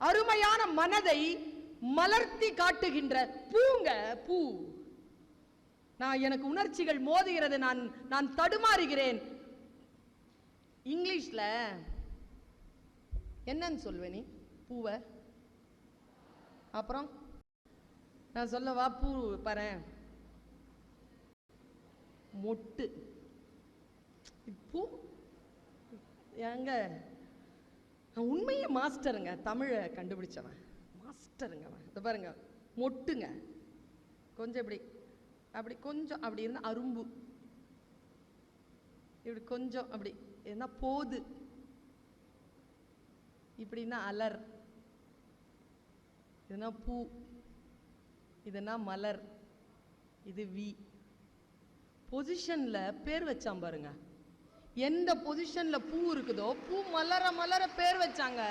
அருமையான மனதை மலர்த்தி காட்டுகின்ற பூங்க பூ. நான் எனக்கு உணர்ச்சிகள் மோதுகிறது நான் நான் தடுமாறுகிறேன். இங்கிலீஷில் என்னன்னு சொல்வேன் நீ? பூவை? அப்புறம்? நான் சொல்லவா? பூ பாறேன் மொட்டு. பூ? ஏங்க உண்மையை மாஸ்டருங்க தமிழை கண்டுபிடிச்சவன். மாஸ்டருங்க அவன். இதை பாருங்க மொட்டுங்க. கொஞ்சம் இப்படி அப்படி கொஞ்சம் அப்படி இருந்தால் அரும்பு. இப்படி கொஞ்சம் அப்படி இருந்தால் போது. இப்படின்னா அலர். இதுனா பூ. இதுனா மலர். இது வி. பொசிஷன்ல பேர் வச்சான் பாருங்க. எந்த பொசிஷன்ல பூ இருக்குதோ பூ மலர மலர பேர் வச்சாங்க.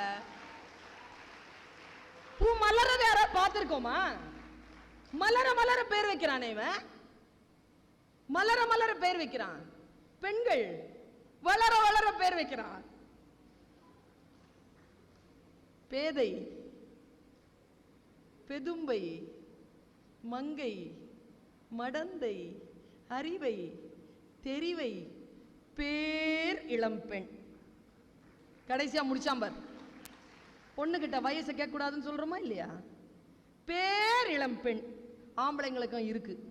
பூ மலரத யாராவது பார்த்துருக்கோமா? மலர மலர பேர் வைக்கிறானே இவன். மலர மலர பேர் வைக்கிறான். பெண்கள் வளர வளர பேர் வைக்கிறான். பேதை பெதும்பை மங்கை மடந்தை அறிவை தெரிவை பேர் இளம்பெண். கடைசியா முடிச்சாம் பொண்ணுக்கிட்ட வயசை கேட்கக்கூடாதுன்னு சொல்றோமா இல்லையா? பேர் இளம்பெண். ஆம்பளைங்களுக்கும் இருக்குது